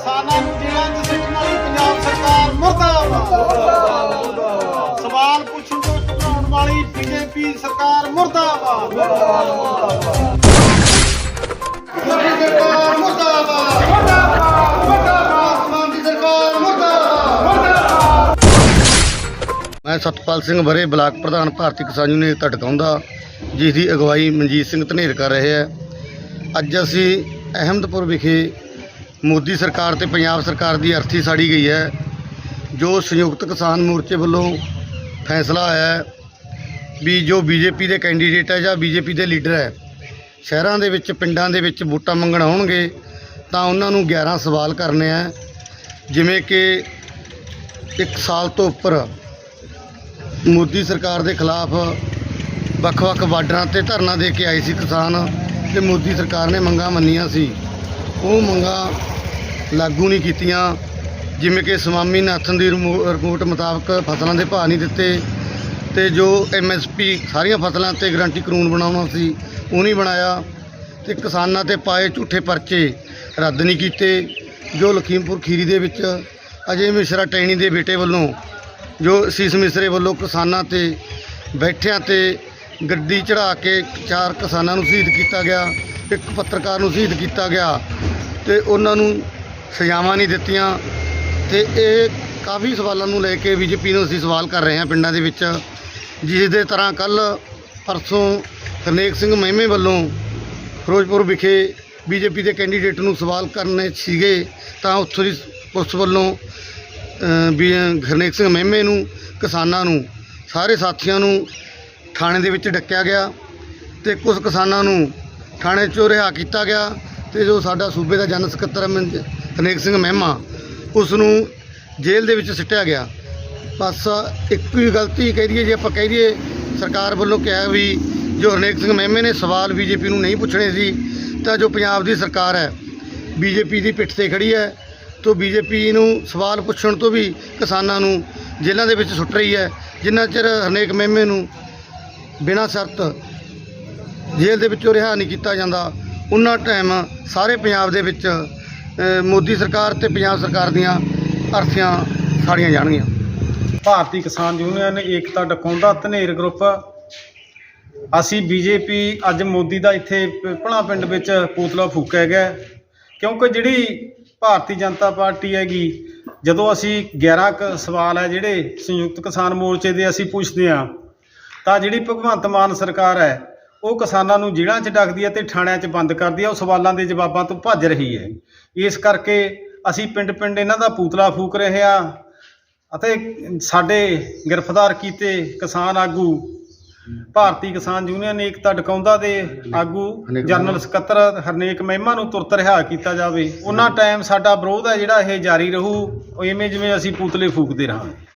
ਕਿਸਾਨਾਂ ਨੂੰ ਜੇਲ੍ਹਾਂ 'ਚ ਸਿੱਟਣ ਵਾਲੀ ਪੰਜਾਬ ਸਰਕਾਰ ਮੁਰਦਾਬਾਦ। ਸਵਾਲ ਪੁੱਛਣ ਤੋਂ ਘਬਰਾਉਣ ਵਾਲੀ ਬੀਜੇਪੀ ਸਰਕਾਰ ਮੁਰਦਾਬਾਦ। ਮੋਦੀ ਸਰਕਾਰ ਮੁਰਦਾਬਾਦ। ਮੁਰਦਾਬਾਦ ਮੁਰਦਾਬਾਦ ਮੋਦੀ ਸਰਕਾਰ ਮੁਰਦਾਬਾਦ। ਮੈਂ ਸਤਪਾਲ ਸਿੰਘ ਬਰੇ ਬਲਾਕ ਪ੍ਰਧਾਨ ਭਾਰਤੀ ਕਿਸਾਨ ਯੂਨੀਅਨ ਟਟਕਾਉਂਦਾ ਜਿਸ ਦੀ ਅਗਵਾਈ ਮਨਜੀਤ ਸਿੰਘ ਧਨੇਰ ਕਰ ਰਹੇ ਹੈ। ਅੱਜ ਅਸੀਂ ਅਹਿਮਦਪੁਰ ਵਿਖੇ ਮੋਦੀ ਸਰਕਾਰ ਤੇ ਪੰਜਾਬ ਸਰਕਾਰ ਦੀ ਅਰਥੀ ਸਾੜੀ ਗਈ ਹੈ, ਜੋ ਸੰਯੁਕਤ ਕਿਸਾਨ ਮੋਰਚੇ ਵੱਲੋਂ ਫੈਸਲਾ ਆਇਆ ਹੈ ਵੀ ਜੋ ਬੀਜੇਪੀ ਦੇ ਕੈਂਡੀਡੇਟ ਹੈ ਜਾਂ ਬੀਜੇਪੀ ਦੇ ਲੀਡਰ ਹੈ, ਸ਼ਹਿਰਾਂ ਦੇ ਵਿੱਚ, ਪਿੰਡਾਂ ਦੇ ਵਿੱਚ ਵੋਟਾਂ ਮੰਗਣ ਆਉਣਗੇ, ਤਾਂ ਉਹਨਾਂ ਨੂੰ 11 ਸਵਾਲ ਕਰਨੇ ਆ ਜਿਵੇਂ ਕਿ ਇੱਕ ਸਾਲ ਤੋਂ ਉੱਪਰ ਮੋਦੀ ਸਰਕਾਰ ਦੇ ਖਿਲਾਫ ਵੱਖ-ਵੱਖ ਬਾਰਡਰਾਂ ਤੇ ਧਰਨਾ ਦੇ ਕੇ ਆਏ ਸੀ ਕਿਸਾਨ ਤੇ ਮੋਦੀ ਸਰਕਾਰ ਨੇ ਮੰਗਾਂ ਮੰਨੀਆਂ ਸੀ। ਉਹ ਮੰਗਾਂ ਲਾਗੂ ਨਹੀਂ ਕੀਤੀਆਂ। ਜਿਵੇਂ ਕਿ ਸਵਾਮੀ ਨਾਥਨ ਦੀ ਰਿਮੋ- ਰਿਪੋਰਟ ਮੁਤਾਬਕ ਫਸਲਾਂ ਦੇ ਭਾਅ ਨਹੀਂ ਦਿੱਤੇ ਤੇ ਜੋ ਐਮਐਸਪੀ ਸਾਰੀਆਂ ਫਸਲਾਂ ਤੇ ਗਰੰਟੀ ਕਾਨੂੰਨ ਬਣਾਉਣਾ ਸੀ, ਉਹ ਨਹੀਂ ਬਣਾਇਆ ਤੇ ਕਿਸਾਨਾਂ ਤੇ ਪਾਏ ਝੂਠੇ ਪਰਚੇ ਰੱਦ ਨਹੀਂ ਕੀਤੇ। ਜੋ ਲਖੀਮਪੁਰ ਖੀਰੀ ਦੇ ਵਿੱਚ ਅਜੇ ਮਿਸ਼ਰਾ ਟੈਣੀ ਦੇ ਬੇਟੇ ਵੱਲੋਂ, ਜੋ ਸੀਸ ਮਿਸਰੇ ਵੱਲੋਂ ਕਿਸਾਨਾਂ ਤੇ ਬੈਠਿਆਂ ਤੇ ਗੱਡੀ ਚੜਾ ਕੇ ਚਾਰ ਕਿਸਾਨਾਂ ਨੂੰ ਸ਼ਹੀਦ ਕੀਤਾ ਗਿਆ, ਇੱਕ ਪੱਤਰਕਾਰ ਨੂੰ ਸ਼ਹੀਦ ਕੀਤਾ ਗਿਆ ਤੇ ਉਹਨਾਂ ਨੂੰ ਸਜ਼ਾਵਾਂ ਨਹੀਂ ਦਿੱਤੀਆਂ। ਤੇ ਇਹ ਕਾਫੀ ਸਵਾਲਾਂ ਨੂੰ ਲੈ ਕੇ ਬੀਜੇਪੀ ਨੂੰ ਅਸੀਂ ਸਵਾਲ ਕਰ ਰਹੇ ਹਾਂ ਪਿੰਡਾਂ ਦੇ ਵਿੱਚ ਜਿਸ ਦੇ ਤਰ੍ਹਾਂ ਕੱਲ ਪਰਸੋਂ ਹਰਨੇਕ ਸਿੰਘ ਮਹਿਮੇ ਵੱਲੋਂ ਫਿਰੋਜ਼ਪੁਰ ਵਿਖੇ ਬੀਜੇਪੀ ਦੇ ਕੈਂਡੀਡੇਟ ਨੂੰ ਸਵਾਲ ਕਰਨੇ ਸੀਗੇ ਤਾਂ ਉੱਥੋਂ ਦੀ ਪੁਲਿਸ ਵੱਲੋਂ ਅ, ਵੀ ਹਰਨੇਕ ਸਿੰਘ ਮਹਿਮੇ ਨੂੰ ਕਿਸਾਨਾਂ ਨੂੰ ਸਾਰੇ ਸਾਥੀਆਂ ਨੂੰ ਥਾਣੇ ਦੇ ਵਿੱਚ ਡੱਕਿਆ ਗਿਆ ਤੇ ਕੁਝ ਕਿਸਾਨਾਂ ਨੂੰ ਥਾਣੇ 'ਚੋਂ ਰਿਹਾ ਕੀਤਾ ਗਿਆ। ਤੇ ਜੋ ਸਾਡਾ ਸੂਬੇ ਦਾ ਜਨ ਸਕੱਤਰ ਹੈ ਹਰਨੇਕ ਸਿੰਘ ਮਹਿਮਾ ਉਸ ਨੂੰ ਜੇਲ੍ਹ ਦੇ ਵਿੱਚ ਸਿੱਟਿਆ ਗਿਆ। ਬਸ ਇੱਕ ਹੀ ਗਲਤੀ ਕਹਿ ਦਈਏ, ਜੇ ਆਪਾਂ ਕਹਿ ਦਈਏ ਸਰਕਾਰ ਵੱਲੋਂ ਕਿਹਾ ਵੀ ਜੋ ਹਰਨੇਕ ਸਿੰਘ ਮਹਿਮੇ ਨੇ ਸਵਾਲ ਬੀਜੇਪੀ ਨੂੰ ਨਹੀਂ ਪੁੱਛਣੇ ਸੀ, ਤਾਂ ਜੋ ਪੰਜਾਬ ਦੀ ਸਰਕਾਰ ਹੈ, ਬੀਜੇਪੀ ਦੀ ਪਿੱਠ ਤੇ ਖੜੀ ਹੈ, ਤੋਂ ਬੀਜੇਪੀ ਨੂੰ ਸਵਾਲ ਪੁੱਛਣ ਤੋਂ ਵੀ ਕਿਸਾਨਾਂ ਨੂੰ ਜੇਲ੍ਹਾਂ ਦੇ ਵਿੱਚ ਸੁੱਟ ਰਹੀ ਹੈ, ਜਿੰਨਾ ਚਿਰ ਹਰਨੇਕ ਮਹਿਮੇ ਨੂੰ ਬਿਨਾਂ ਸ਼ਰਤ ਜੇਲ੍ਹ ਦੇ ਵਿੱਚੋਂ ਰਿਹਾ ਨਹੀਂ ਕੀਤਾ ਜਾਂਦਾ ਉਹਨਾਂ ਟਾਈਮ ਸਾਰੇ ਪੰਜਾਬ ਦੇ ਵਿੱਚ ਮੋਦੀ ਸਰਕਾਰ ਤੇ ਪੰਜਾਬ ਸਰਕਾਰ ਦੀਆਂ ਅਰਥੀਆਂ ਸਾੜੀਆਂ ਜਾਣਗੀਆਂ। ਭਾਰਤੀ ਕਿਸਾਨ ਯੂਨੀਅਨ, ਏਕਤਾ ਡਕਾਉਂਦਾ ਧਨੇਰ ਗਰੁੱਪ, ਅਸੀਂ ਬੀਜੇਪੀ, ਅੱਜ ਮੋਦੀ ਦਾ ਇੱਥੇ ਪ- ਭਲਾ ਪਿੰਡ ਵਿੱਚ ਪੂਤਲਾ ਫੂਕਿਆ ਗਿਆ ਕਿਉਂਕਿ ਜਿਹੜੀ ਭਾਰਤੀ ਜਨਤਾ ਪਾਰਟੀ ਹੈਗੀ, ਜਦੋਂ ਅਸੀਂ 11 ਕ ਸਵਾਲ ਹੈ ਜਿਹੜੇ ਸੰਯੁਕਤ ਕਿਸਾਨ ਮੋਰਚੇ ਦੇ ਅਸੀਂ ਪੁੱਛਦੇ ਹਾਂ, ਤਾਂ ਜਿਹੜੀ ਭਗਵੰਤ ਮਾਨ ਸਰਕਾਰ ਹੈ ਉਹ ਕਿਸਾਨਾਂ ਨੂੰ ਜੇਲ੍ਹਾਂ 'ਚ ਡੱਕਦੀ ਹੈ ਤੇ ਥਾਣਿਆਂ 'ਚ ਬੰਦ ਕਰਦੀ ਹੈ। ਉਹ ਸਵਾਲਾਂ ਦੇ ਜਵਾਬਾਂ ਤੋਂ ਭੱਜ ਰਹੀ ਹੈ। ਇਸ ਕਰਕੇ ਅਸੀਂ ਪਿੰਡ-ਪਿੰਡ ਇਹਨਾਂ ਦਾ ਪੂਤਲਾ ਫੂਕ ਰਹੇ ਹਾਂ ਅਤੇ ਸਾਡੇ ਗ੍ਰਿਫਤਾਰ ਕੀਤੇ ਕਿਸਾਨ ਆਗੂ ਭਾਰਤੀ ਕਿਸਾਨ ਯੂਨੀਅਨ ਏਕਤਾ ਡਕਾਉਂਦਾ ਦੇ ਆਗੂ ਜਨਰਲ ਸਕੱਤਰ ਹਰਨੇਕ ਮਹਿਮਾ ਨੂੰ ਤੁਰਤ ਰਿਹਾ ਕੀਤਾ ਜਾਵੇ। ਉਹਨਾਂ ਟਾਈਮ ਸਾਡਾ ਵਿਰੋਧ ਹੈ ਜਿਹੜਾ ਇਹ ਜਾਰੀ ਰਹੂ। ਉਹ ਇਵੇਂ ਜਿਵੇਂ ਅਸੀਂ ਪੂਤਲੇ ਫੂਕਦੇ ਰਹਾਂਗੇ।